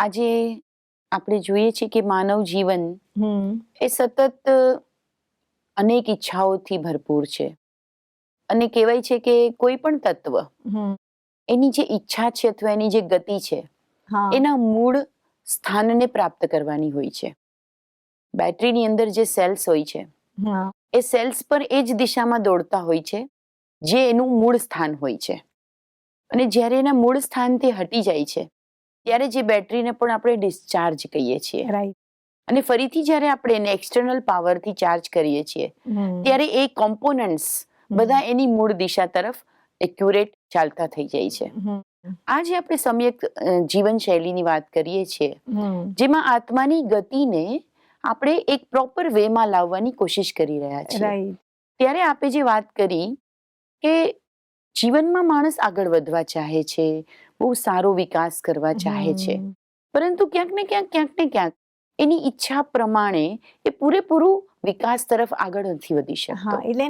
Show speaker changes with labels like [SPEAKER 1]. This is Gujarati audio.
[SPEAKER 1] આજે આપણે જોઈએ છીએ કે માનવ જીવન એ સતત અનેક ઈચ્છાઓથી ભરપૂર છે. અને કહેવાય છે કે કોઈ પણ તત્વ એની જે ઈચ્છા છે અથવા એની જે ગતિ છે એના મૂળ સ્થાનને પ્રાપ્ત કરવાની હોય છે. બેટરીની અંદર જે સેલ્સ હોય છે એ સેલ્સ પર એ જ દિશામાં દોડતા હોય છે જે એનું મૂળ સ્થાન હોય છે. અને જ્યારે એના મૂળ સ્થાનથી હટી જાય છે ત્યારે જે બેટરીને પણ આપણે ડિસ્ચાર્જ કહીએ છીએ.
[SPEAKER 2] રાઈટ
[SPEAKER 1] અને ફરીથી જ્યારે આપણે એને એક્સટર્નલ પાવરથી ચાર્જ કરીએ છીએ ત્યારે એ કોમ્પોનન્ટ્સ બધા એની મૂળ દિશા તરફ એક્યુરેટ ચાલતા થઈ જાય છે. આજે આપણે સમ્યક જીવન જીવનશૈલીની વાત કરીએ છીએ જેમાં આત્માની ગતિને આપણે એક પ્રોપર વેમાં લાવવાની કોશિશ કરી રહ્યા છીએ.
[SPEAKER 2] રાઈટ
[SPEAKER 1] ત્યારે આપે જે વાત કરી કે જીવનમાં માણસ આગળ વધવા ચાહે છે બહુ સારો વિકાસ કરવા ચાહે છે. પરંતુ ક્યાંક ને ક્યાંક ક્યાંક ને ક્યાંક એની ઈચ્છા પ્રમાણે એ પૂરેપૂરું વિકાસ તરફ આગળ નથી વધી શકતો.
[SPEAKER 2] એટલે